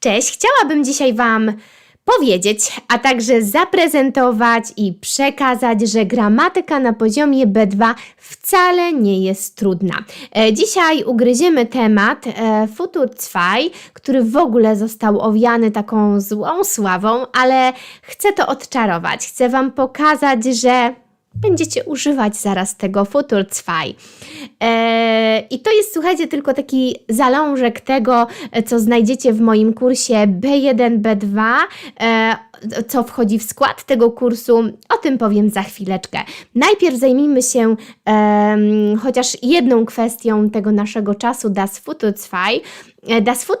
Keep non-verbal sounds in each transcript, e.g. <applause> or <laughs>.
Cześć, chciałabym dzisiaj Wam powiedzieć, a także zaprezentować i przekazać, że gramatyka na poziomie B2 wcale nie jest trudna. E, Dzisiaj ugryziemy temat e, Futur 2, który w ogóle został owiany taką złą sławą, ale chcę to odczarować. Chcę Wam pokazać, że będziecie używać zaraz tego Futur 2. E, I to jest, słuchajcie, tylko taki zalążek tego, e, co znajdziecie w moim kursie B1, B2, e, co wchodzi w skład tego kursu. O tym powiem za chwileczkę. Najpierw zajmijmy się em, chociaż jedną kwestią tego naszego czasu Das Futur 2. Äh, Das 2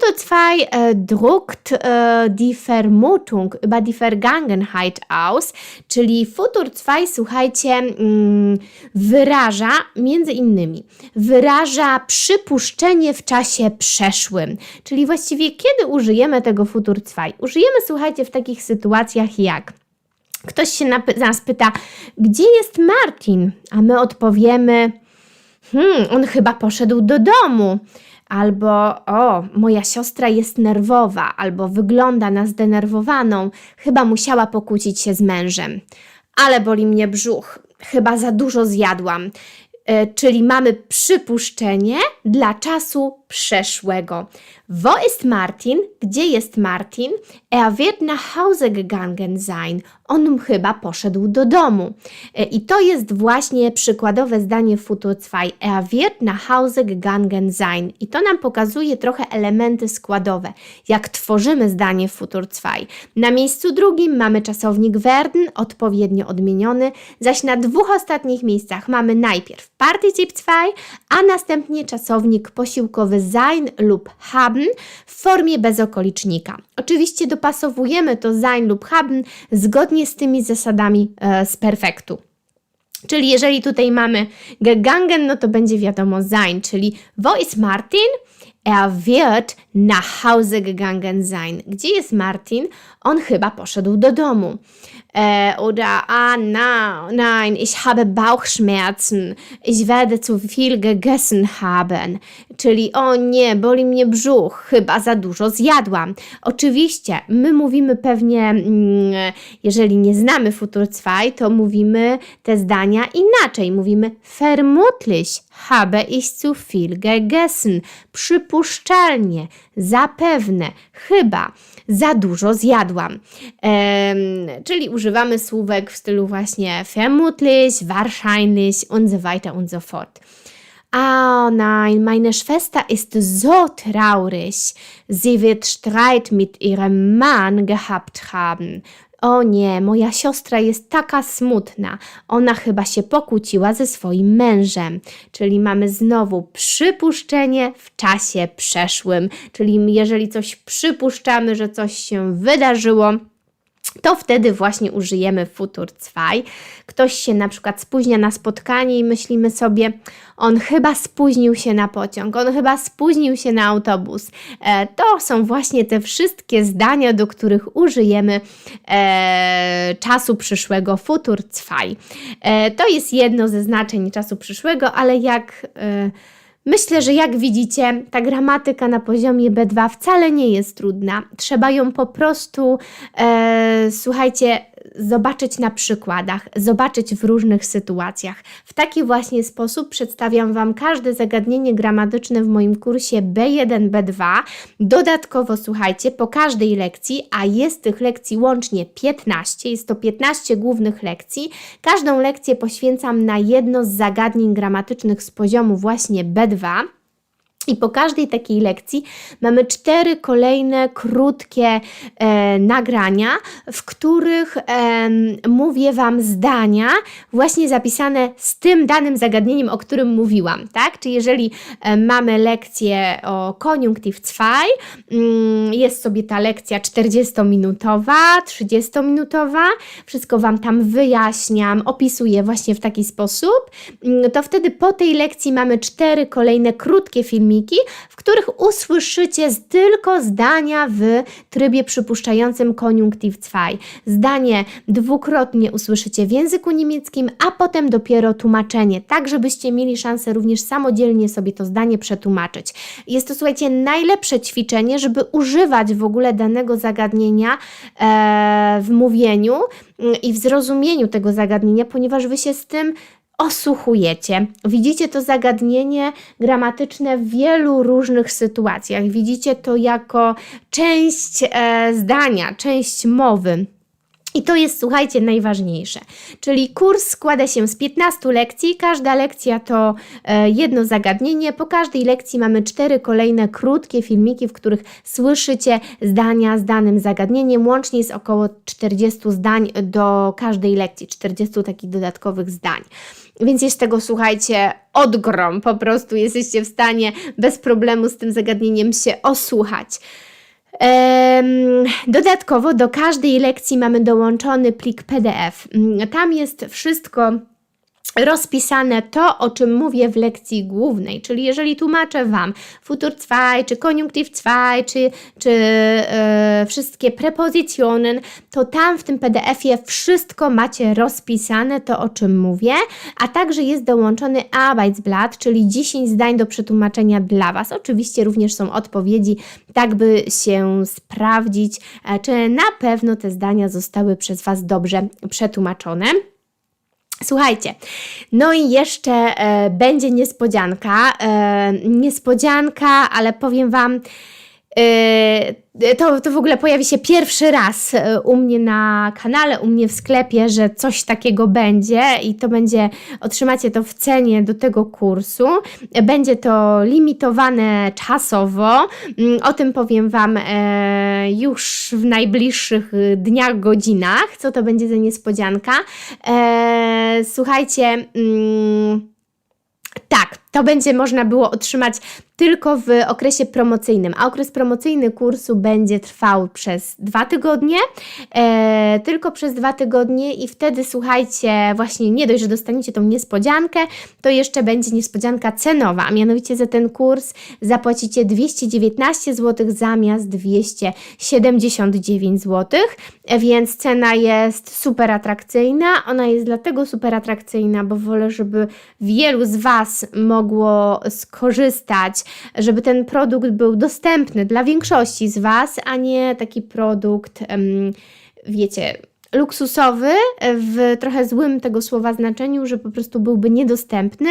äh, druckt äh, die Vermutung über die Vergangenheit aus, czyli Futur 2, słuchajcie, mm, wyraża między innymi, wyraża przypuszczenie w czasie przeszłym. Czyli właściwie kiedy użyjemy tego Futur 2? Użyjemy, słuchajcie, w takich sytuacjach jak ktoś się nas pyta, gdzie jest Martin? A my odpowiemy, hmm, on chyba poszedł do domu. Albo, o, moja siostra jest nerwowa, albo wygląda na zdenerwowaną, chyba musiała pokłócić się z mężem. Ale boli mnie brzuch, chyba za dużo zjadłam. E, czyli mamy przypuszczenie dla czasu przeszłego. Wo ist Martin? Gdzie jest Martin? Er wird nach Hause gegangen sein. On chyba poszedł do domu. E, I to jest właśnie przykładowe zdanie Futur 2. Er wird nach Hause gegangen sein. I to nam pokazuje trochę elementy składowe, jak tworzymy zdanie Futur 2. Na miejscu drugim mamy czasownik werden, odpowiednio odmieniony, zaś na dwóch ostatnich miejscach mamy najpierw Partycyp 2, a następnie czasownik posiłkowy sein lub haben w formie bezokolicznika. Oczywiście dopasowujemy to sein lub haben zgodnie z tymi zasadami e, z perfektu. Czyli jeżeli tutaj mamy gegangen, no to będzie wiadomo sein, czyli wo ist Martin? Er wird nach Hause gegangen sein. Gdzie jest Martin? On chyba poszedł do domu. E, oder, ah, na, nein, ich habe Bauchschmerzen. Ich werde zu viel gegessen haben. Czyli, o nie, boli mnie brzuch, chyba za dużo zjadłam. Oczywiście, my mówimy pewnie, mm, jeżeli nie znamy Futur 2, to mówimy te zdania inaczej. Mówimy vermutlich habe ich zu viel gegessen. Przypuszczalnie, zapewne, chyba za dużo zjadłam. Em, czyli używamy słówek w stylu właśnie vermutlich, wahrscheinlich und so weiter und so fort. Oh nein, meine Schwester ist so traurig. Sie wird Streit mit ihrem Mann gehabt haben. O nie, moja siostra jest taka smutna. Ona chyba się pokłóciła ze swoim mężem. Czyli mamy znowu przypuszczenie w czasie przeszłym. Czyli jeżeli coś przypuszczamy, że coś się wydarzyło, to wtedy właśnie użyjemy futur 2. Ktoś się na przykład spóźnia na spotkanie i myślimy sobie, on chyba spóźnił się na pociąg, on chyba spóźnił się na autobus. E, to są właśnie te wszystkie zdania, do których użyjemy e, czasu przyszłego futur 2. E, to jest jedno ze znaczeń czasu przyszłego, ale jak. E, Myślę, że jak widzicie, ta gramatyka na poziomie B2 wcale nie jest trudna. Trzeba ją po prostu, e, słuchajcie, zobaczyć na przykładach, zobaczyć w różnych sytuacjach. W taki właśnie sposób przedstawiam Wam każde zagadnienie gramatyczne w moim kursie B1, B2. Dodatkowo, słuchajcie, po każdej lekcji, a jest tych lekcji łącznie 15, jest to 15 głównych lekcji, każdą lekcję poświęcam na jedno z zagadnień gramatycznych z poziomu właśnie B2. I po każdej takiej lekcji mamy cztery kolejne krótkie e, nagrania, w których e, mówię Wam zdania właśnie zapisane z tym danym zagadnieniem, o którym mówiłam, tak? Czyli jeżeli e, mamy lekcję o koniunktyw 2, mm, jest sobie ta lekcja 40-minutowa, 30-minutowa, wszystko Wam tam wyjaśniam, opisuję właśnie w taki sposób, mm, to wtedy po tej lekcji mamy cztery kolejne krótkie filmiki, filmiki, w których usłyszycie tylko zdania w trybie przypuszczającym koniunktyw 2. Zdanie dwukrotnie usłyszycie w języku niemieckim, a potem dopiero tłumaczenie, tak żebyście mieli szansę również samodzielnie sobie to zdanie przetłumaczyć. Jest to, słuchajcie, najlepsze ćwiczenie, żeby używać w ogóle danego zagadnienia e, w mówieniu mm, i w zrozumieniu tego zagadnienia, ponieważ wy się z tym osłuchujecie. Widzicie to zagadnienie gramatyczne w wielu różnych sytuacjach. Widzicie to jako część e, zdania, część mowy. I to jest, słuchajcie, najważniejsze. Czyli kurs składa się z 15 lekcji. Każda lekcja to e, jedno zagadnienie. Po każdej lekcji mamy cztery kolejne krótkie filmiki, w których słyszycie zdania z danym zagadnieniem. Łącznie jest około 40 zdań do każdej lekcji, 40 takich dodatkowych zdań. Więc jest tego, słuchajcie, odgrom. Po prostu jesteście w stanie bez problemu z tym zagadnieniem się osłuchać. Dodatkowo do każdej lekcji mamy dołączony plik PDF. Mm, Tam jest wszystko rozpisane to, o czym mówię w lekcji głównej, czyli jeżeli tłumaczę Wam Futur 2, czy Konjunktiv 2, czy, czy e, wszystkie prepozycjonen, to tam w tym PDF-ie wszystko macie rozpisane, to o czym mówię, a także jest dołączony Arbeitsblatt, czyli 10 zdań do przetłumaczenia dla Was. Oczywiście również są odpowiedzi, tak by się sprawdzić, e, czy na pewno te zdania zostały przez Was dobrze przetłumaczone. Słuchajcie, no i jeszcze e, będzie niespodzianka. E, niespodzianka, ale powiem Wam, to, to w ogóle pojawi się pierwszy raz e, u mnie na kanale, u mnie w sklepie, że coś takiego będzie i to będzie, otrzymacie to w cenie do tego kursu. E, Będzie to limitowane czasowo. Mm, O tym powiem Wam e, już w najbliższych e, dniach, godzinach, co to będzie za niespodzianka. E, słuchajcie. Mm, tak, to będzie można było otrzymać tylko w okresie promocyjnym, a okres promocyjny kursu będzie trwał przez dwa tygodnie, e, tylko przez dwa tygodnie i wtedy słuchajcie, właśnie nie dość, że dostaniecie tą niespodziankę, to jeszcze będzie niespodzianka cenowa, a mianowicie za ten kurs zapłacicie 219 zł zamiast 279 zł, więc cena jest super atrakcyjna. Ona jest dlatego super atrakcyjna, bo wolę, żeby wielu z Was mogło skorzystać, żeby ten produkt był dostępny dla większości z Was, a nie taki produkt, wiecie, luksusowy, w trochę złym tego słowa znaczeniu, że po prostu byłby niedostępny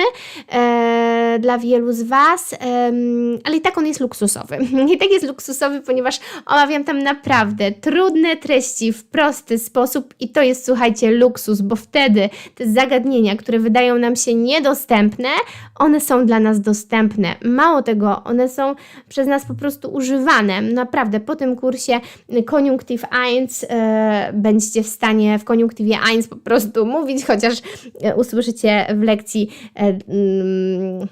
e, dla wielu z Was, em, ale i tak on jest luksusowy. <laughs> I tak jest luksusowy, ponieważ omawiam tam naprawdę trudne treści w prosty sposób i to jest, słuchajcie, luksus, bo wtedy te zagadnienia, które wydają nam się niedostępne, one są dla nas dostępne. Mało tego, one są przez nas po prostu używane. Naprawdę, po tym kursie Koniunktiv 1 e, będziecie w stanie w koniunktywie 1 po prostu mówić, chociaż e, usłyszycie w lekcji e, mm,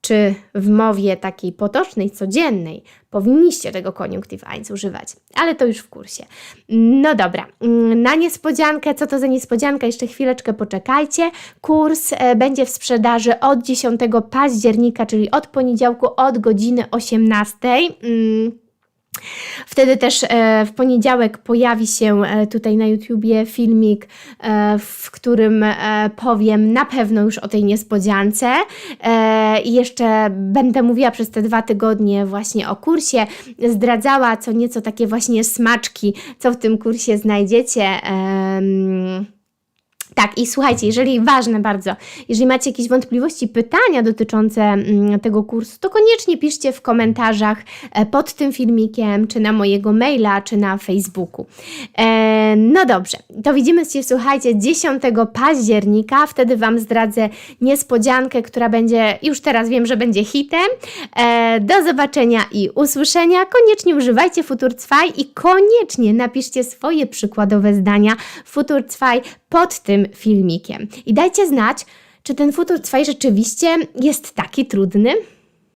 czy w mowie takiej potocznej, codziennej powinniście tego koniunktyw 1 używać, ale to już w kursie. No dobra, mm, na niespodziankę, co to za niespodzianka? Jeszcze chwileczkę poczekajcie. Kurs e, będzie w sprzedaży od 10 października, czyli od poniedziałku od godziny 18. Wtedy też e, w poniedziałek pojawi się e, tutaj na YouTubie filmik, e, w którym powiem na pewno już o tej niespodziance i jeszcze będę mówiła przez te dwa tygodnie właśnie o kursie, zdradzała co nieco takie właśnie smaczki, co w tym kursie znajdziecie. Tak, i słuchajcie, jeżeli ważne bardzo, jeżeli macie jakieś wątpliwości, pytania dotyczące mm, tego kursu, to koniecznie piszcie w komentarzach e, pod tym filmikiem, czy na mojego maila, czy na Facebooku. E, no dobrze, to widzimy się, słuchajcie, 10 października, wtedy Wam zdradzę niespodziankę, która będzie, już teraz wiem, że będzie hitem. E, do zobaczenia i usłyszenia. Koniecznie używajcie Futur 2 i koniecznie napiszcie swoje przykładowe zdania Futur 2 pod tym filmikiem. I dajcie znać, czy ten Futur 2 rzeczywiście jest taki trudny.